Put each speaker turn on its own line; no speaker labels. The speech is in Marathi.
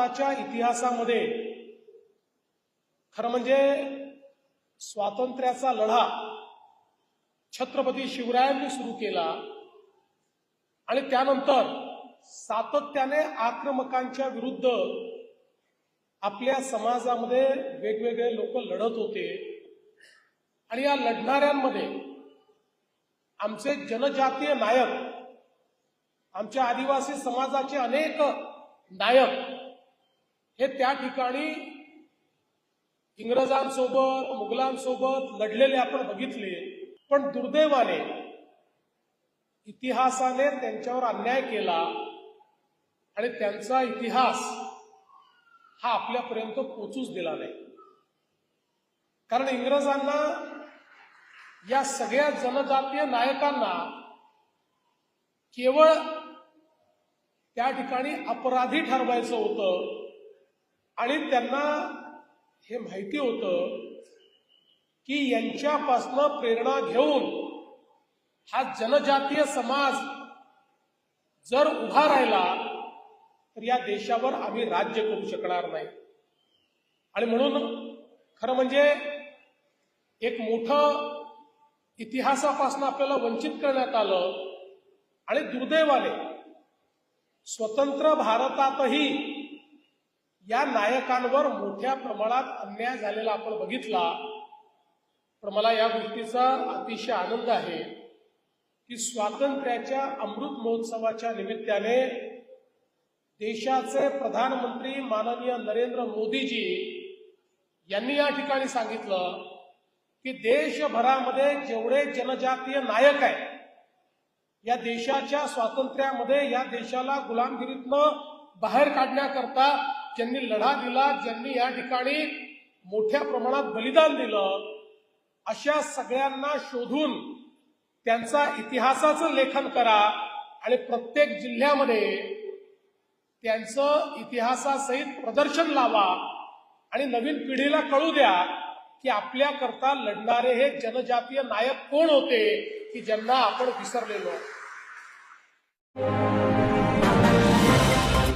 भारताच्या इतिहासामध्ये खरं म्हणजे स्वातंत्र्याचा लढा छत्रपती शिवरायांनी सुरू केला आणि त्यानंतर सातत्याने आक्रमकांच्या विरुद्ध आपल्या समाजामध्ये वेगवेगळे लोक लढत होते. आणि या लढणाऱ्यांमध्ये आमचे जनजातीय नायक आमच्या आदिवासी समाजाचे अनेक नायक हे त्या ठिकाणी इंग्रजांसोबत मुघलांसोबत लढलेले आपण बघितले. पण दुर्दैवाने इतिहासाने त्यांच्यावर अन्याय केला आणि त्यांचा इतिहास हा आपल्यापर्यंत पोचूच दिला नाही. कारण इंग्रजांना या सगळ्या जनजातीय नायकांना केवळ त्या ठिकाणी अपराधी ठरवायचं होतं. आणि त्यांना हे माहिती होतं की यांच्यापासनं प्रेरणा घेऊन हा जनजातीय समाज जर उभा राहिला तर या देशावर आम्ही राज्य करू शकणार नाही. आणि म्हणून खरं म्हणजे एक मोठं इतिहासापासून आपल्याला वंचित करण्यात आलं आणि दुर्दैवाने स्वतंत्र भारतातही या नायकांवर मोठ्या प्रमाणात अन्याय झालेला आपण बघितला पण मला या गोष्टीचा अतिशय आनंद आहे की स्वातंत्र्याच्या अमृत महोत्सवाच्या निमित्ताने देशाचे प्रधानमंत्री माननीय नरेंद्र मोदीजी यांनी या ठिकाणी सांगितलं की देशभरामध्ये जेवढे जनजातीय नायक आहेत या देशाच्या स्वातंत्र्यामध्ये या देशाला गुलामगिरीतनं बाहेर काढण्याकरता ज्यांनी लढा दिला ज्यांनी या ठिकाणी मोठ्या प्रमाणात बलिदान दिलं अशा सगळ्यांना शोधून त्यांचा इतिहासाचं लेखन करा आणि प्रत्येक जिल्ह्यामध्ये त्यांचं इतिहासासहित प्रदर्शन लावा आणि नवीन पिढीला कळू द्या की आपल्याकरता लढणारे हे जनजातीय नायक कोण होते की ज्यांना आपण विसरलेलो